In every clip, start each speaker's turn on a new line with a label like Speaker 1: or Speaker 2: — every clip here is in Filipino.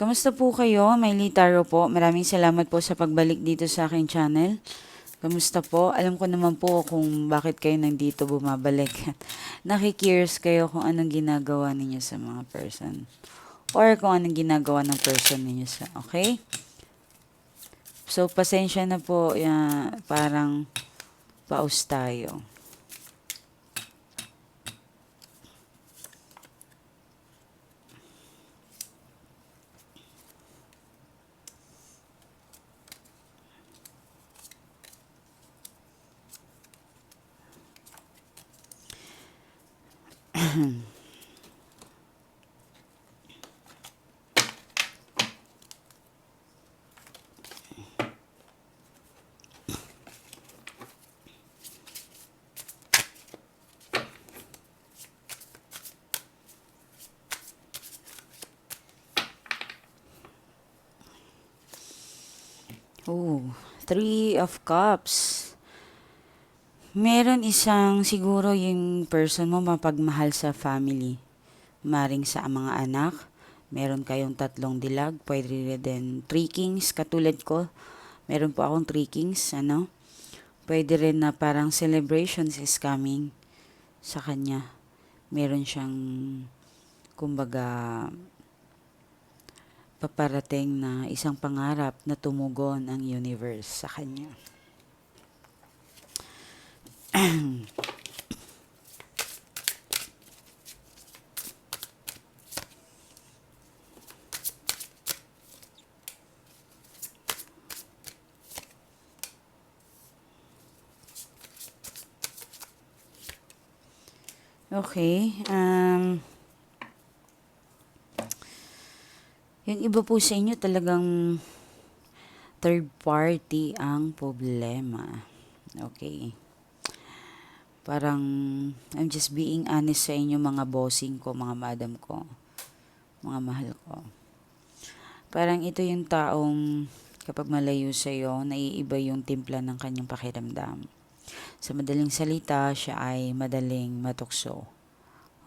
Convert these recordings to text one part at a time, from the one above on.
Speaker 1: Kamusta po kayo? Miley Taro po. Maraming salamat po sa pagbalik dito sa aking channel. Kamusta po? Alam ko naman po kung bakit kayo nandito bumabalik. Nakikurious kayo kung anong ginagawa ninyo sa mga person. Or kung anong ginagawa ng person ninyo sa, okay? So, pasensya na po, ya, parang paus tayo. Oh, Three of Cups. Meron isang siguro yung person mo mapagmahal sa family. Maring sa mga anak. Meron kayong tatlong dilag. Pwede rin three kings katulad ko. Meron po akong three kings. Ano? Pwede rin na parang celebrations is coming sa kanya. Meron siyang kumbaga paparating na isang pangarap na tumugon ang universe sa kanya. Okay. Um, yung iba po sa inyo talagang third party ang problema. Okay. Parang, I'm just being honest sa inyo mga bossing ko, mga madam ko, mga mahal ko. Parang ito yung taong kapag malayo sa iyo, naiiba yung timpla ng kanyang pakiramdam. Sa madaling salita, siya ay madaling matukso.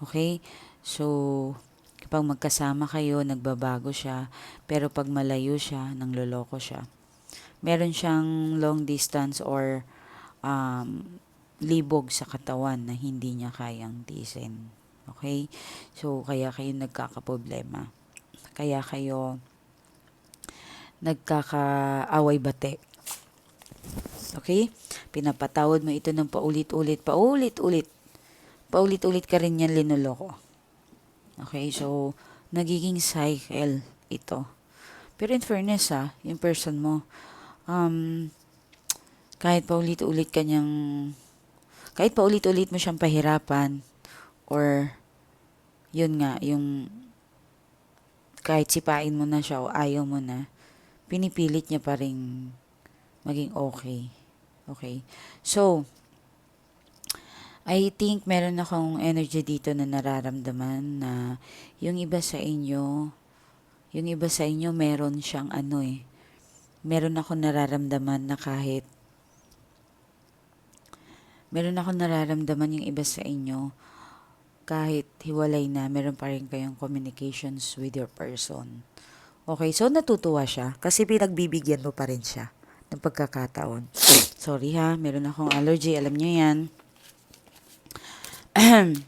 Speaker 1: Okay? So, kapag magkasama kayo, nagbabago siya. Pero pag malayo siya, nangloloko siya. Meron siyang long distance or um, libog sa katawan na hindi niya kayang tisin. Okay? So, kaya kayo nagkakaproblema. Kaya kayo nagkakaaway bate. Okay? Pinapatawad mo ito ng paulit-ulit, paulit-ulit. Paulit-ulit ka rin yan linuloko. Okay? So, nagiging cycle ito. Pero in fairness ha, yung person mo, um, kahit paulit-ulit kanyang, kahit paulit-ulit mo siyang pahirapan, or, yun nga, yung, kahit sipain mo na siya o ayaw mo na, pinipilit niya pa rin maging okay. Okay? So, I think meron akong energy dito na nararamdaman na yung iba sa inyo, yung iba sa inyo meron siyang ano eh, meron ako nararamdaman na kahit meron ako nararamdaman yung iba sa inyo kahit hiwalay na, meron pa rin kayong communications with your person. Okay, so natutuwa siya kasi pinagbibigyan mo pa rin siya ng pagkakataon. Sorry ha, meron akong allergy, alam niyo yan.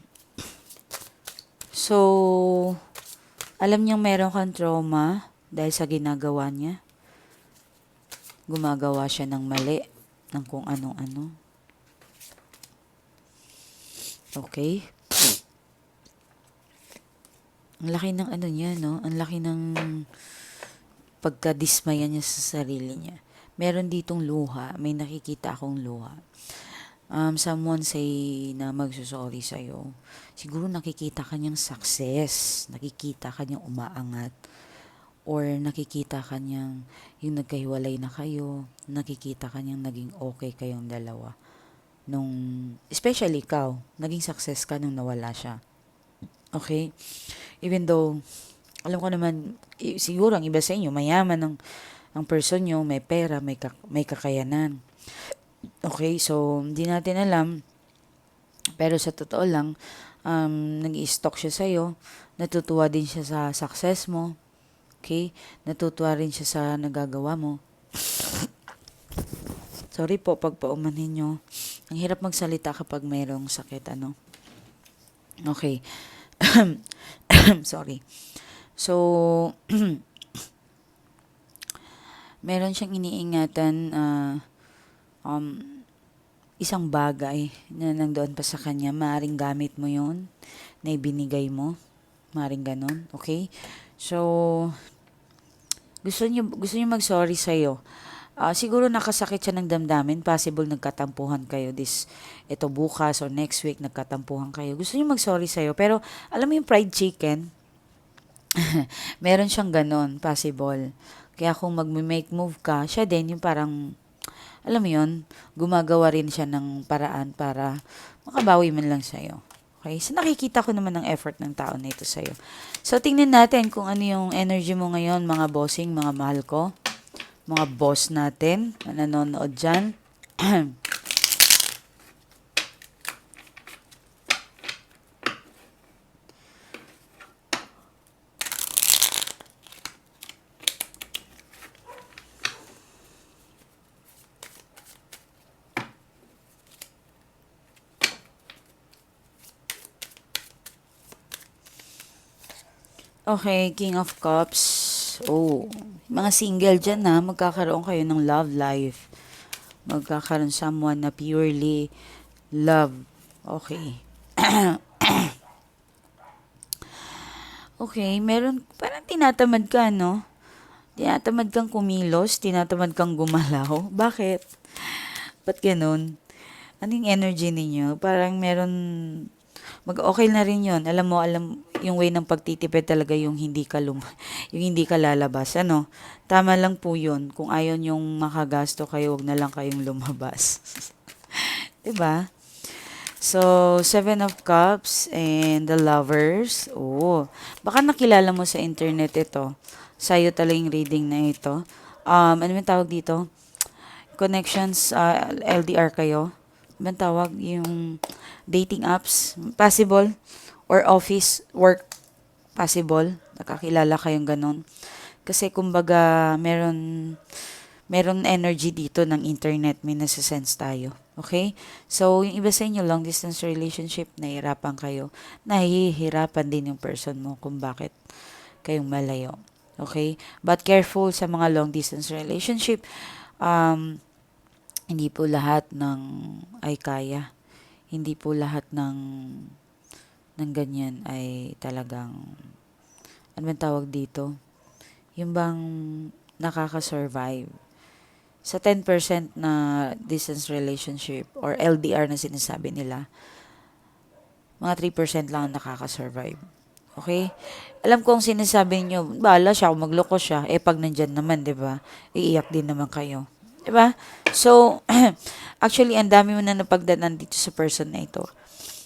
Speaker 1: so, alam niyang meron kang trauma dahil sa ginagawa niya. Gumagawa siya ng mali, ng kung anong-ano. Okay. Ang laki ng ano niya, no? Ang laki ng pagkadismaya niya sa sarili niya. Meron ditong luha. May nakikita akong luha. Um, someone say na magsusorry sa'yo. Siguro nakikita kanyang success. Nakikita kanyang umaangat. Or nakikita kanyang yung nagkahiwalay na kayo. Nakikita kanyang naging okay kayong dalawa. Nung, especially ikaw, naging success ka nung nawala siya. Okay? Even though, alam ko naman, siguro ang iba sa inyo, mayaman ang, ang person nyo, may pera, may, kak- may kakayanan. Okay, so, hindi natin alam. Pero sa totoo lang, um, nag-i-stalk siya sa'yo. Natutuwa din siya sa success mo. Okay? Natutuwa rin siya sa nagagawa mo. Sorry po pag paumanhin nyo. Ang hirap magsalita kapag mayroong sakit, ano? Okay. Sorry. So, meron siyang iniingatan ah, um, isang bagay na nandoon pa sa kanya. Maaring gamit mo yon na ibinigay mo. Maaring ganon. Okay? So, gusto niyo gusto niyo mag-sorry sa iyo. siguro nakasakit siya ng damdamin, possible nagkatampuhan kayo this ito bukas or next week nagkatampuhan kayo. Gusto niyo mag-sorry sa iyo, pero alam mo yung fried chicken, meron siyang ganon, possible. Kaya kung mag-make move ka, siya din yung parang alam mo yun, gumagawa rin siya ng paraan para makabawi man lang sa'yo. Okay? So, nakikita ko naman ang effort ng tao na ito sa'yo. So, tingnan natin kung ano yung energy mo ngayon, mga bossing, mga mahal ko. Mga boss natin na nanonood dyan. Okay, King of Cups. Oh, mga single dyan na, magkakaroon kayo ng love life. Magkakaroon someone na purely love. Okay. okay, meron, parang tinatamad ka, no? Tinatamad kang kumilos, tinatamad kang gumalaw. Bakit? Ba't ganun? Anong energy ninyo? Parang meron mag okay na rin yon alam mo alam yung way ng pagtitipid talaga yung hindi ka lum yung hindi ka lalabas ano tama lang po yun kung ayon yung makagasto kayo wag na lang kayong lumabas 'di ba So, Seven of Cups and the Lovers. Oh, baka nakilala mo sa internet ito. Sa'yo talaga yung reading na ito. Um, ano yung tawag dito? Connections, uh, LDR kayo. Ano tawag? Yung dating apps, possible, or office work, possible. Nakakilala kayong ganun. Kasi kumbaga, meron, meron energy dito ng internet, may nasa-sense tayo. Okay? So, yung iba sa inyo, long distance relationship, nahihirapan kayo. Nahihirapan din yung person mo kung bakit kayong malayo. Okay? But careful sa mga long distance relationship. Um, hindi po lahat ng ay kaya hindi po lahat ng ng ganyan ay talagang ano man tawag dito yung bang nakaka-survive sa 10% na distance relationship or LDR na sinasabi nila mga 3% lang ang nakaka-survive Okay? Alam ko ang sinasabi niyo, bala siya, magloko siya, eh pag nandyan naman, di ba? Iiyak din naman kayo. Di ba? So, actually, ang dami mo na napagdanan dito sa person na ito.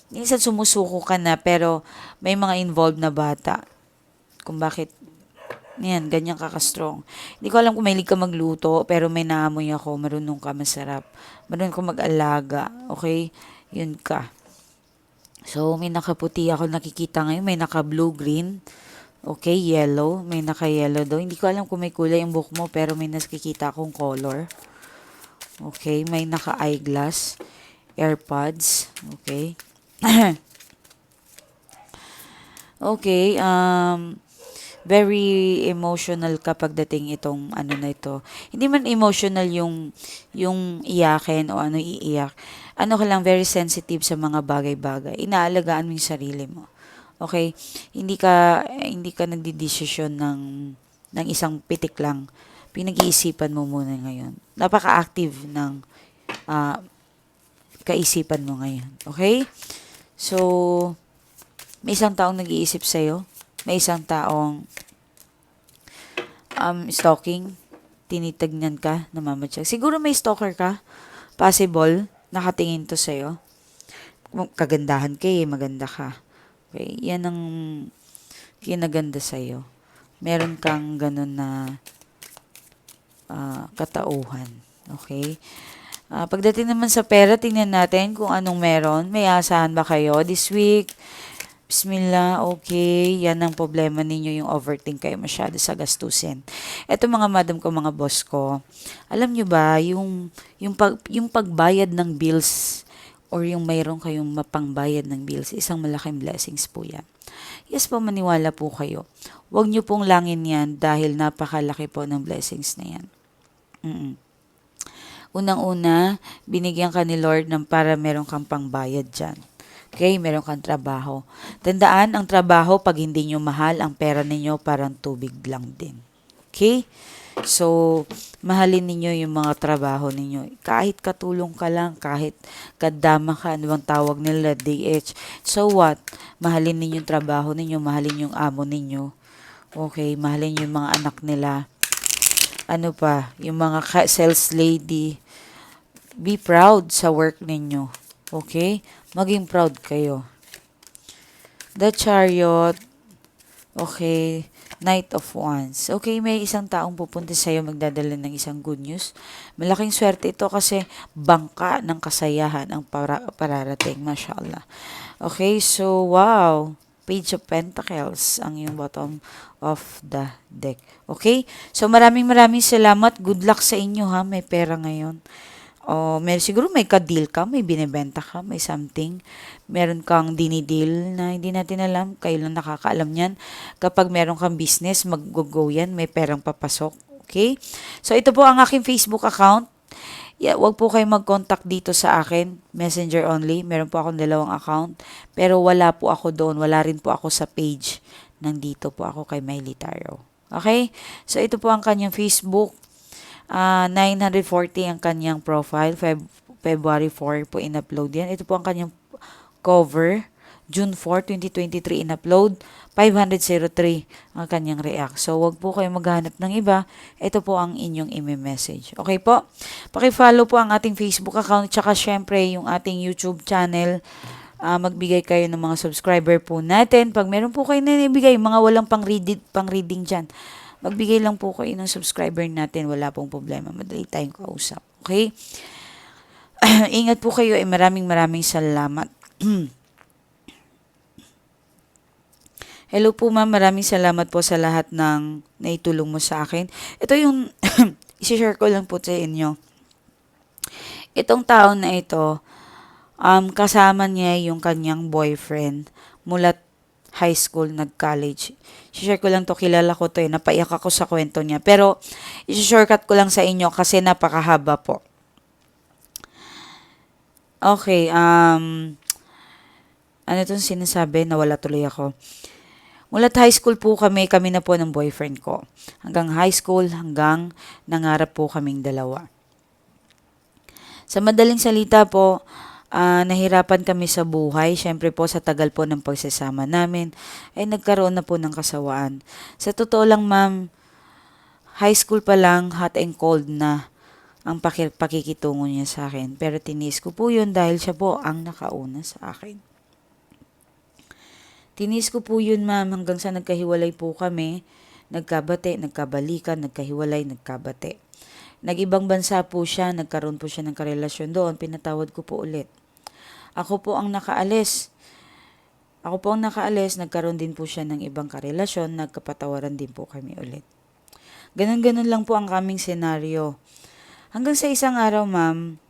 Speaker 1: Minsan sumusuko ka na, pero may mga involved na bata. Kung bakit, yan, ganyan ka ka-strong. Hindi ko alam kung may ka magluto, pero may naamoy ako, marunong ka masarap. Marunong ka mag-alaga, okay? Yun ka. So, may nakaputi ako nakikita ngayon, may naka-blue-green. Okay, yellow. May naka-yellow daw. Hindi ko alam kung may kulay yung book mo, pero may nakikita akong color. Okay, may naka-eyeglass, AirPods, okay. okay, um, very emotional kapag dating itong ano na ito. Hindi man emotional yung yung iyakin o ano iiyak. Ano ka lang very sensitive sa mga bagay-bagay. Inaalagaan mo yung sarili mo. Okay? Hindi ka hindi ka nagdidesisyon ng ng isang pitik lang pinag-iisipan mo muna ngayon. Napaka-active ng uh, kaisipan mo ngayon. Okay? So, may isang taong nag-iisip sa'yo. May isang taong um, stalking. Tinitignan ka, namamatsyag. Siguro may stalker ka. Possible. Nakatingin to sa'yo. Kagandahan ka eh, maganda ka. Okay? Yan ang kinaganda sa'yo. Meron kang ganun na uh, katauhan. Okay? Uh, pagdating naman sa pera, tingnan natin kung anong meron. May asahan ba kayo this week? Bismillah, okay. Yan ang problema ninyo, yung overthink kayo masyado sa gastusin. Eto mga madam ko, mga boss ko, alam nyo ba, yung, yung, pag, yung pagbayad ng bills or yung mayroon kayong mapangbayad ng bills, isang malaking blessings po yan. Yes po, maniwala po kayo. Huwag nyo pong langin yan dahil napakalaki po ng blessings na yan. Mm-mm. Unang-una, binigyan ka ni Lord ng para meron kang pangbayad dyan. Okay, meron kang trabaho. Tandaan, ang trabaho, pag hindi nyo mahal, ang pera ninyo parang tubig lang din. Okay? So, mahalin ninyo yung mga trabaho ninyo. Kahit katulong ka lang, kahit kadama ka, ano bang tawag nila, DH. So what? Mahalin ninyo yung trabaho ninyo, mahalin yung amo ninyo. Okay, mahalin yung mga anak nila. Ano pa, yung mga sales lady. Be proud sa work ninyo. Okay? Maging proud kayo. The chariot. Okay. Knight of Wands. Okay, may isang taong pupunta sa iyo magdadala ng isang good news. Malaking swerte ito kasi bangka ng kasayahan ang para, pararating. Mashallah. Okay, so wow. Page of Pentacles ang yung bottom of the deck. Okay? So maraming maraming salamat. Good luck sa inyo ha. May pera ngayon. O, may, siguro may ka-deal ka, may binibenta ka, may something. Meron kang dinidil na hindi natin alam, kayo lang nakakaalam yan. Kapag meron kang business, mag-go yan, may perang papasok. Okay? So, ito po ang aking Facebook account. Yeah, wag po kayo mag-contact dito sa akin, messenger only. Meron po akong dalawang account, pero wala po ako doon, wala rin po ako sa page. Nandito po ako kay Miley Taro. Okay? So, ito po ang kanyang Facebook. Ah, 940 ang kanyang profile. Feb- February 4 po in-upload yan. Ito po ang kanyang cover. June 4, 2023 in-upload. 503 ang kanyang react. So, wag po kayo maghanap ng iba. Ito po ang inyong i-message. Okay po? Paki-follow po ang ating Facebook account. Tsaka syempre yung ating YouTube channel. Ah, magbigay kayo ng mga subscriber po natin. Pag meron po kayo na mga walang pang-reading, pang-reading dyan magbigay lang po kayo ng subscriber natin. Wala pong problema. Madali tayong kausap. Okay? Ingat po kayo. Eh, maraming maraming salamat. Hello po ma'am. Maraming salamat po sa lahat ng naitulong mo sa akin. Ito yung isi-share ko lang po sa inyo. Itong tao na ito, um, kasama niya yung kanyang boyfriend mula high school, nag-college. share ko lang to, kilala ko to eh, napaiyak ako sa kwento niya. Pero, isi-shortcut ko lang sa inyo kasi napakahaba po. Okay, um, ano itong sinasabi? Nawala tuloy ako. Mulat high school po kami, kami na po ng boyfriend ko. Hanggang high school, hanggang nangarap po kaming dalawa. Sa madaling salita po, uh, nahirapan kami sa buhay. Siyempre po sa tagal po ng pagsasama namin, ay nagkaroon na po ng kasawaan. Sa totoo lang ma'am, high school pa lang, hot and cold na ang pakik- pakikitungo niya sa akin. Pero tinis ko po yun dahil siya po ang nakauna sa akin. Tinis ko po yun, ma'am, hanggang sa nagkahiwalay po kami. Nagkabate, nagkabalikan, nagkahiwalay, nagkabate. Nag-ibang bansa po siya, nagkaroon po siya ng karelasyon doon, pinatawad ko po ulit. Ako po ang nakaalis. Ako po ang nakaalis, nagkaroon din po siya ng ibang karelasyon, nagkapatawaran din po kami ulit. Ganon-ganon lang po ang kaming senaryo. Hanggang sa isang araw, ma'am,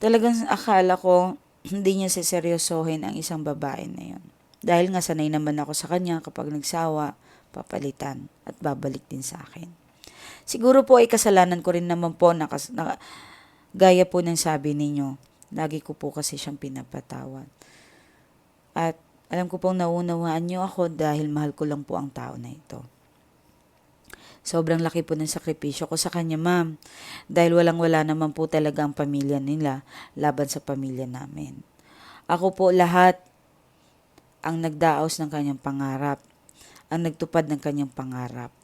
Speaker 1: talagang akala ko hindi niya seseryosohin ang isang babae na yun. Dahil nga sanay naman ako sa kanya kapag nagsawa, papalitan at babalik din sa akin. Siguro po ay kasalanan ko rin naman po na, na gaya po ng sabi ninyo. Lagi ko po kasi siyang pinapatawad. At alam ko pong naunawaan niyo ako dahil mahal ko lang po ang tao na ito. Sobrang laki po ng sakripisyo ko sa kanya, ma'am. Dahil walang-wala naman po talaga ang pamilya nila laban sa pamilya namin. Ako po lahat ang nagdaos ng kanyang pangarap, ang nagtupad ng kanyang pangarap.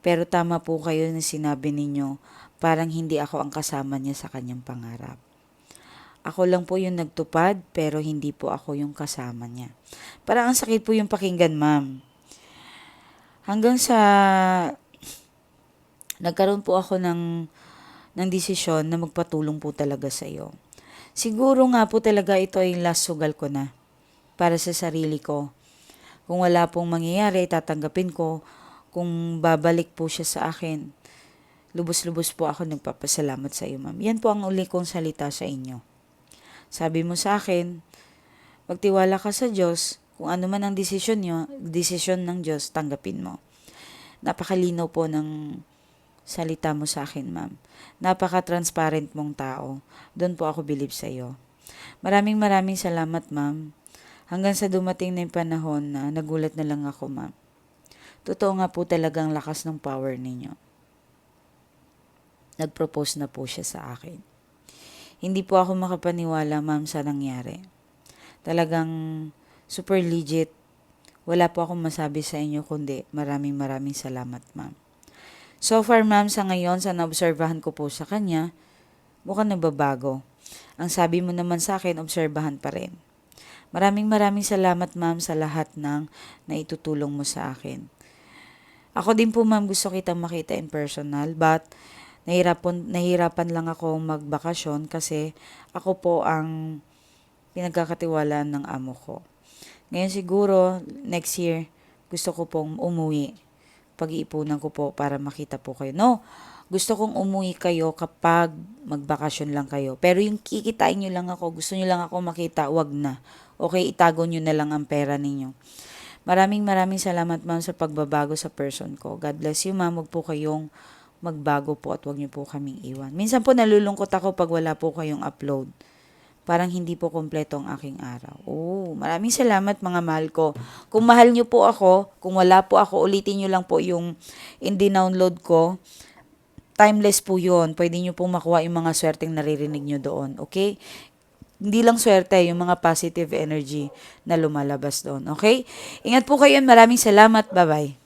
Speaker 1: Pero tama po kayo na sinabi ninyo, parang hindi ako ang kasama niya sa kanyang pangarap. Ako lang po yung nagtupad, pero hindi po ako yung kasama niya. Parang ang sakit po yung pakinggan, ma'am. Hanggang sa nagkaroon po ako ng, ng desisyon na magpatulong po talaga sa iyo. Siguro nga po talaga ito ay last sugal ko na para sa sarili ko. Kung wala pong mangyayari, tatanggapin ko. Kung babalik po siya sa akin, lubos-lubos po ako nagpapasalamat sa iyo, ma'am. Yan po ang uli kong salita sa inyo. Sabi mo sa akin, magtiwala ka sa Diyos, kung ano man ang desisyon nyo, desisyon ng Diyos, tanggapin mo. Napakalinaw po ng salita mo sa akin, ma'am. Napaka-transparent mong tao. Doon po ako believe sa iyo. Maraming maraming salamat, ma'am. Hanggang sa dumating na yung panahon na nagulat na lang ako, ma'am. Totoo nga po talagang lakas ng power ninyo. Nag-propose na po siya sa akin. Hindi po ako makapaniwala, ma'am, sa nangyari. Talagang super legit. Wala po akong masabi sa inyo kundi maraming maraming salamat, ma'am. So far, ma'am, sa ngayon, sa naobserbahan ko po sa kanya, mukhang nagbabago. Ang sabi mo naman sa akin, obserbahan pa rin. Maraming maraming salamat, ma'am, sa lahat ng naitutulong mo sa akin. Ako din po, ma'am, gusto kitang makita in personal, but nahirapan, nahirapan lang ako magbakasyon kasi ako po ang pinagkakatiwalaan ng amo ko. Ngayon siguro, next year, gusto ko pong umuwi. Pag-iipunan ko po para makita po kayo. No, gusto kong umuwi kayo kapag magbakasyon lang kayo. Pero yung kikitain nyo lang ako, gusto nyo lang ako makita, wag na. Okay, itago nyo na lang ang pera ninyo. Maraming maraming salamat ma'am sa pagbabago sa person ko. God bless you ma'am. Huwag po kayong magbago po at huwag niyo po kaming iwan. Minsan po nalulungkot ako pag wala po kayong upload. Parang hindi po kompleto ang aking araw. Oh, maraming salamat mga mahal ko. Kung mahal niyo po ako, kung wala po ako, ulitin niyo lang po yung in-download ko. Timeless po yun. Pwede niyo pong makuha yung mga swerteng naririnig niyo doon. Okay? Hindi lang swerte, yung mga positive energy na lumalabas doon. Okay? Ingat po kayo. Maraming salamat. Bye-bye.